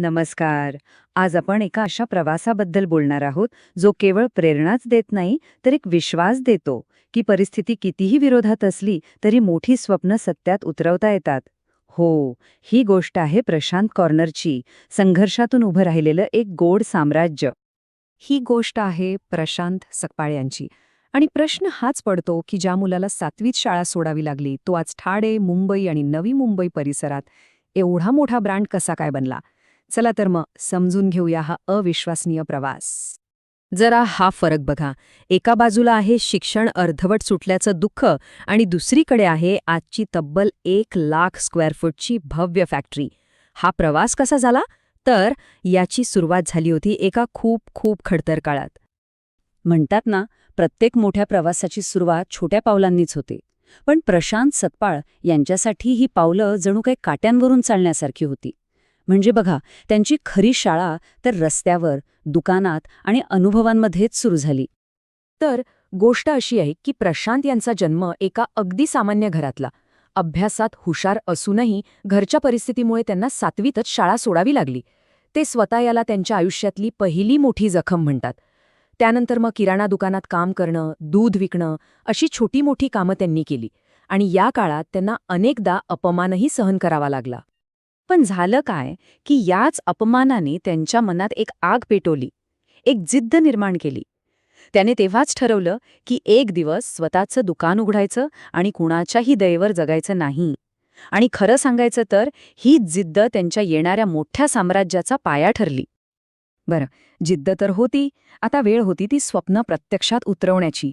नमस्कार. आज आपण एका अशा प्रवासाबद्दल बोलणार आहोत जो केवळ प्रेरणाच देत नाही तर एक विश्वास देतो की परिस्थिती कितीही विरोधात असली तरी मोठी स्वप्न सत्यात उतरवता येतात. हो ही गोष्ट आहे प्रशांत कॉर्नरची संघर्षातून उभं राहिलेलं एक गोड साम्राज्य. ही गोष्ट आहे प्रशांत सकपाळ यांची. आणि प्रश्न हाच पडतो की ज्या मुलाला सातवीत शाळा सोडावी लागली तो आज ठाणे मुंबई आणि नवी मुंबई परिसरात एवढा मोठा ब्रँड कसा काय बनला? चला तर मग समजून घेऊया हा अविश्वसनीय प्रवास. जरा हा फरक बघा. एका बाजूला आहे शिक्षण अर्धवट सुटल्याचं दुःख आणि दुसरीकडे आहे आजची तब्बल एक लाख स्क्वेअर फूटची भव्य फॅक्टरी. हा प्रवास कसा झाला? तर याची सुरुवात झाली होती एका खूप खूप खडतर काळात. म्हणतात ना प्रत्येक मोठ्या प्रवासाची सुरुवात छोट्या पावलांनीच होते. पण प्रशांत सतपाळ यांच्यासाठी ही पावलं जणू काही काट्यांवरून चालण्यासारखी होती. म्हणजे बघा त्यांची खरी शाळा तर रस्त्यावर दुकानात आणि अनुभवांमध्येच सुरू झाली. तर गोष्ट अशी आहे की प्रशांत यांचा जन्म एका अगदी सामान्य घरातला. अभ्यासात हुशार असूनही घरच्या परिस्थितीमुळे त्यांना सातवीतच शाळा सोडावी लागली. ते स्वतः याला त्यांच्या आयुष्यातली पहिली मोठी जखम म्हणतात. त्यानंतर मग किराणा दुकानात काम करणं दूध विकणं अशी छोटी मोठी कामं त्यांनी केली. आणि या काळात त्यांना अनेकदा अपमानही सहन करावा लागला. पण झालं काय की याच अपमानाने त्यांच्या मनात एक आग पेटवली एक जिद्द निर्माण केली. त्याने तेव्हाच ठरवलं की एक दिवस स्वतःचं दुकान उघडायचं आणि कुणाच्याही दयेवर जगायचं नाही. आणि खरं सांगायचं तर ही जिद्द त्यांच्या येणाऱ्या मोठ्या साम्राज्याचा पाया ठरली. बरं जिद्द तर होती आता वेळ होती ती स्वप्न प्रत्यक्षात उतरवण्याची.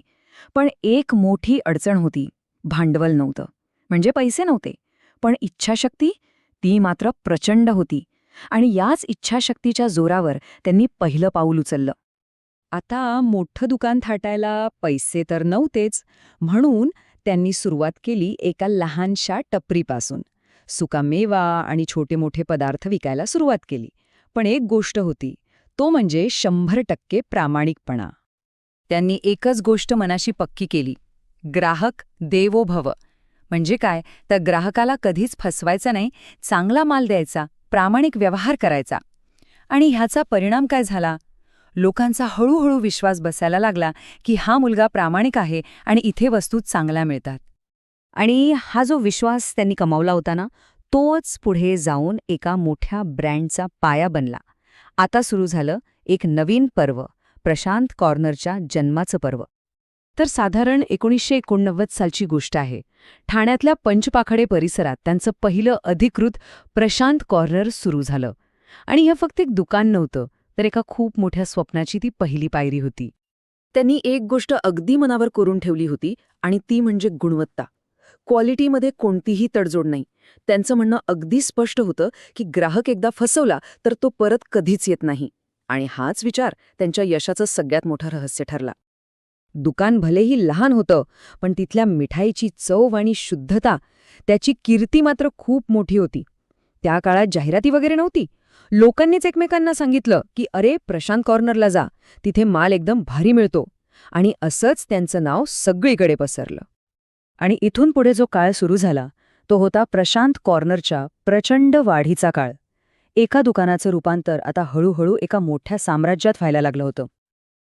पण एक मोठी अडचण होती भांडवल नव्हतं. म्हणजे पैसे नव्हते. पण इच्छाशक्ती? ती मात्र प्रचंड होती आणि याच इच्छाशक्तीच्या जोरावर त्यांनी पहिलं पाऊल उचललं. आता मोठं दुकान थाटायला पैसे तर नव्हतेच म्हणून त्यांनी सुरुवात केली एका लहानशा टपरीपासून. सुकामेवा आणि छोटे मोठे पदार्थ विकायला सुरुवात केली. पण एक गोष्ट होती तो म्हणजे शंभर टक्के प्रामाणिकपणा. त्यांनी एकच गोष्ट मनाशी पक्की केली ग्राहक देवो भव म्हणजे काय? तर ग्राहकाला कधीच फसवायचं नाही चांगला माल द्यायचा प्रामाणिक व्यवहार करायचा. आणि ह्याचा परिणाम काय झाला? लोकांचा हळूहळू विश्वास बसायला लागला की हा मुलगा प्रामाणिक आहे आणि इथे वस्तू चांगल्या मिळतात. आणि हा जो विश्वास त्यांनी कमावला होता ना तोच पुढे जाऊन एका मोठ्या ब्रँडचा पाया बनला. आता सुरू झालं एक नवीन पर्व प्रशांत कॉर्नरच्या जन्माचं पर्व. तर साधारण एकोणीसशे एकोणनव्वद सालची गोष्ट आहे. ठाण्यातल्या पंचपाखडे परिसरात त्यांचं पहिलं अधिकृत प्रशांत कॉर्नर सुरू झालं. आणि हे फक्त एक दुकान नव्हतं तर एका खूप मोठ्या स्वप्नाची ती पहिली पायरी होती. त्यांनी एक गोष्ट अगदी मनावर करून ठेवली होती आणि ती म्हणजे गुणवत्ता. क्वालिटीमध्ये कोणतीही तडजोड नाही. त्यांचं म्हणणं अगदी स्पष्ट होतं की ग्राहक एकदा फसवला तर तो परत कधीच येत नाही. आणि हाच विचार त्यांच्या यशाचं सगळ्यात मोठं रहस्य ठरला. दुकान भलेही लहान होतं पण तिथल्या मिठाईची चव आणि शुद्धता त्याची कीर्ती मात्र खूप मोठी होती. त्या काळात जाहिराती वगैरे नव्हती. लोकांनीच एकमेकांना सांगितलं की अरे प्रशांत कॉर्नरला जा. तिथे माल एकदम भारी मिळतो. आणि असंच त्यांचं नाव सगळीकडे पसरलं. आणि इथून पुढे जो काळ सुरू झाला तो होता प्रशांत कॉर्नरच्या प्रचंड वाढीचा काळ. एका दुकानाचं रूपांतर आता हळूहळू एका मोठ्या साम्राज्यात व्हायला लागलं होतं.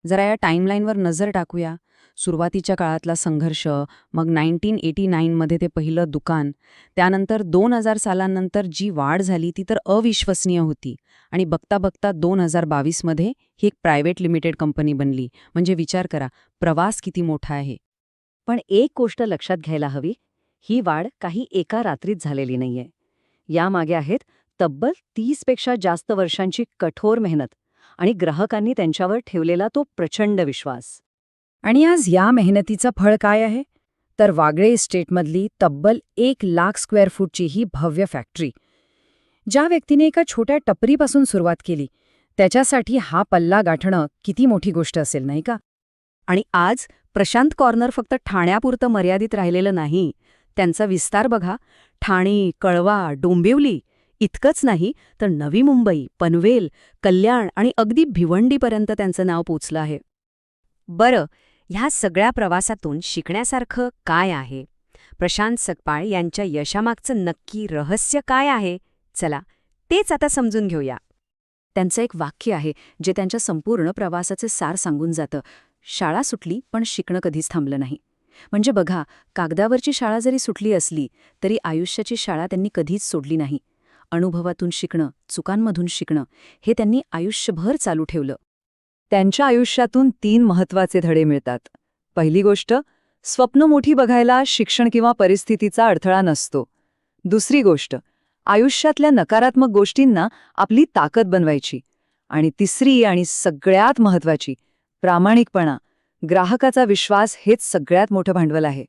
जरा या टाईमलाईनवर नजर टाकूया. सुरुवातीच्या काळातला संघर्ष मग नाईन्टीन एटी नाईनमध्ये ते पहिलं दुकान. त्यानंतर दोन हजार सालांनंतर जी वाढ झाली ती तर अविश्वसनीय होती. आणि बघता बघता दोन हजार बावीसमध्ये ही एक प्रायव्हेट लिमिटेड कंपनी बनली. म्हणजे विचार करा प्रवास किती मोठा आहे. पण एक गोष्ट लक्षात घ्यायला हवी ही वाढ काही एका रात्रीत झालेली नाहीये. यामागे आहेत तब्बल तीसपेक्षा जास्त वर्षांची कठोर मेहनत. आणि ग्राहकांनी त्यांच्यावर ठेवलेला तो प्रचंड विश्वास. आणि आज या मेहनतीचं फळ काय आहे? तर वागळे इस्टेटमधली तब्बल एक लाख स्क्वेअर फूटची ही भव्य फॅक्टरी. ज्या व्यक्तीने एका छोट्या टपरीपासून सुरुवात केली त्याच्यासाठी हा पल्ला गाठणं किती मोठी गोष्ट असेल नाही का? आणि आज प्रशांत कॉर्नर फक्त ठाण्यापुरतं मर्यादित राहिलेलं नाही. त्यांचा विस्तार बघा. ठाणे कळवा डोंबिवली इतकंच नाही तर नवी मुंबई पनवेल कल्याण आणि अगदी भिवंडीपर्यंत त्यांचं नाव पोचलं आहे. बरं ह्या सगळ्या प्रवासातून शिकण्यासारखं काय आहे? प्रशांत सकपाळ यांच्या यशामागचं नक्की रहस्य काय आहे? चला तेच आता समजून घेऊया. त्यांचं एक वाक्य आहे जे त्यांच्या संपूर्ण प्रवासाचे सार सांगून जातं. शाळा सुटली पण शिकणं कधीच थांबलं नाही. म्हणजे बघा कागदावरची शाळा जरी सुटली असली तरी आयुष्याची शाळा त्यांनी कधीच सोडली नाही. अनुभवातून शिकणं चुकांमधून शिकणं हे त्यांनी आयुष्यभर चालू ठेवलं. त्यांच्या आयुष्यातून तीन महत्त्वाचे धडे मिळतात. पहिली गोष्ट स्वप्न मोठी बघायला शिक्षण किंवा परिस्थितीचा अडथळा नसतो. दुसरी गोष्ट आयुष्यातल्या नकारात्मक गोष्टींना आपली ताकद बनवायची. आणि तिसरी आणि सगळ्यात महत्वाची प्रामाणिकपणा. ग्राहकाचा विश्वास हेच सगळ्यात मोठं भांडवल आहे.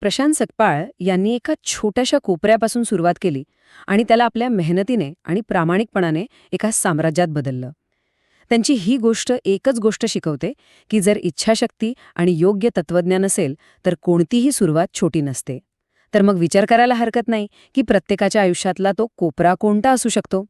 प्रशांत सकपाळ यांनी एका छोट्याशा कोपऱ्यापासून सुरुवात केली आणि त्याला आपल्या मेहनतीने आणि प्रामाणिकपणाने एका साम्राज्यात बदललं. त्यांची ही गोष्ट एकच गोष्ट शिकवते की जर इच्छाशक्ती आणि योग्य तत्वज्ञान असेल तर कोणतीही सुरुवात छोटी नसते. तर मग विचार करायला हरकत नाही की प्रत्येकाच्या आयुष्यातला तो कोपरा कोणता असू शकतो?